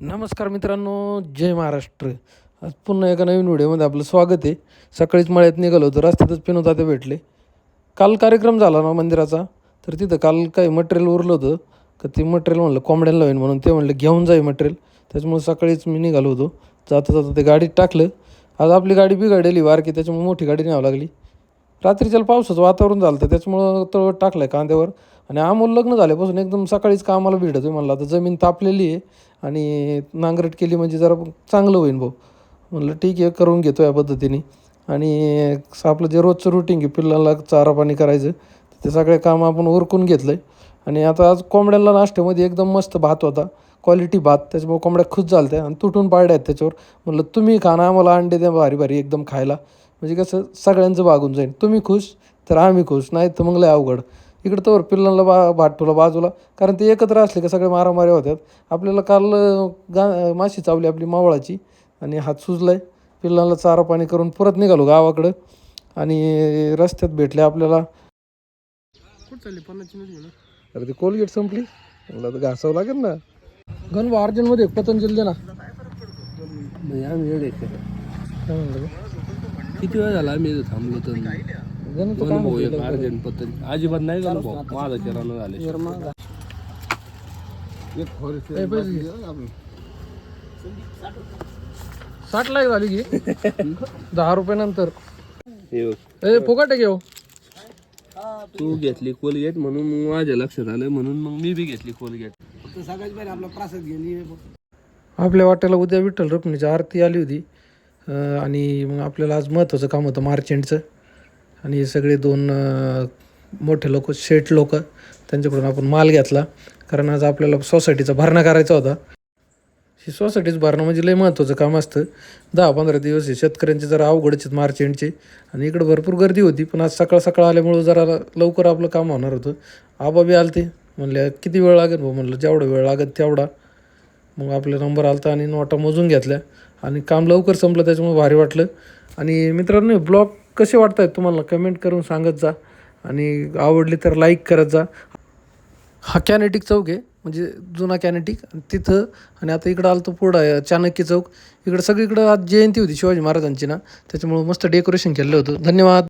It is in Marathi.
नमस्कार मित्रांनो जय महाराष्ट्र. आज पुन्हा एका नवीन व्हिडिओमध्ये आपलं स्वागत आहे. सकाळीच मळ्यात निघालो होतो रस्त्यातच पिनू ते भेटले. काल कार्यक्रम झाला ना मंदिराचा तर तिथं काल काही मटेरियल उरलं होतं. तर ते मटेरियल म्हणलं कोंबड्यांना लावेन म्हणून ते म्हणलं घेऊन जाई मटेरियल त्याच्यामुळे सकाळीच मी निघालो होतो. जाता जाता ते गाडीत टाकलं. आज आपली गाडी बिघडलेली वारकी त्याच्यामुळे मोठी गाडी न्यावं लागली. रात्रीच्या पावसाचं वातावरण झालं तर त्याच्यामुळं तळ टाकलं आहे कांद्यावर. आणि अमोल लग्न झाल्यापासून एकदम सकाळीच कामाला भेटत म्हणलं. आता जमीन तापलेली आहे. आणि नांगरट केली म्हणजे जरा चांगलं होईन भाऊ. म्हणलं ठीक आहे करून घेतो या पद्धतीने. आणि आपलं जे रोजचं रुटीन आहे पिल्लांना चारा पाणी करायचं ते सगळे काम आपण उरकून घेतलं आहे आणि आता आज कोंबड्यांना नाश्त्यामध्ये एकदम मस्त भात होता. क्वालिटी भात त्याच्यामुळे कोंबड्या खुश झाल्या त्या आणि तुटून पाडल्या आहेत त्याच्यावर. म्हणलं तुम्ही खा ना आम्हाला अंडे द्या भारी भारी एकदम खायला. म्हणजे कसं सगळ्यांचं भागून जाईल तुम्ही खुश तर आम्ही खुश नाही तर मग लय अवघड. इकडं तर पिल्लांना बा भाटूला बाजूला. कारण ते एकत्र असले का सगळे मारामाऱ्या होत्यात आपल्याला काल गा माशी चावली आपली मावळाची. आणि हात सुजलाय. पिल्लांना चारा पाणी करून परत निघालो गावाकडं. आणि रस्त्यात भेटले आपल्याला. अरे ते कोलगेट संपली. मला तर घासावं लागेल ना. गण अर्जंटमध्ये एक पतंजली दे ना. नाही आम्ही किती वेळ झाला आम्ही थांबलो तर? एक अर्जंट अजिबात नाही झालं भाऊ. माझा किराणा झाले ए, पैसे घे. साठ लाख झाली की? दहा रुपये नंतर. ए फुकट घेऊ तू घेतली कोलगेट म्हणून मग माझ्या लक्षात आलं म्हणून मग मी बी घेतली कोलगेट. आपल्या वाट्याला उद्या विठ्ठल रुक्मिणीची आरती आली होती. अं, आणि मग आपल्याला आज महत्त्वाचं काम होतं मार्चेंटचं आणि हे सगळे दोन मोठे लोक शेठ लोक त्यांच्याकडून आपण माल घेतला. कारण आज आपल्याला सोसायटीचा भरणा करायचा होता. ही सोसायटीच भरणं म्हणजे लय महत्त्वाचं काम असतं. दहा पंधरा दिवस हे शेतकऱ्यांचे जरा अवघडच आहेत मार्चेंटचे आणि इकडं भरपूर गर्दी होती पण आज सकाळ सकाळ आल्यामुळं जरा लवकर आपलं काम होणार होतं. आबा बी आलते. म्हणले किती वेळ लागेल भाऊ? म्हणलं जेवढा वेळ लागेल तेवढा. मग आपला नंबर आलता आणि नोटा मोजून घेतल्या. आणि काम लवकर संपलं त्याच्यामुळे भारी वाटलं. आणि मित्रांनो ब्लॉक कसे वाटत आहेत तुम्हाला? कमेंट करून सांगत जा. आणि आवडले तर लाईक करत जा. हा कॅनेटिक चौक आहे. म्हणजे जुना कॅनेटिक आणि तिथं आणि आता इकडं आलं तर पुढं आहे चाणक्य चौक. इकडं सगळीकडं आज जयंती होती शिवाजी महाराजांची ना. त्याच्यामुळं मस्त डेकोरेशन केलेलं होतं. धन्यवाद.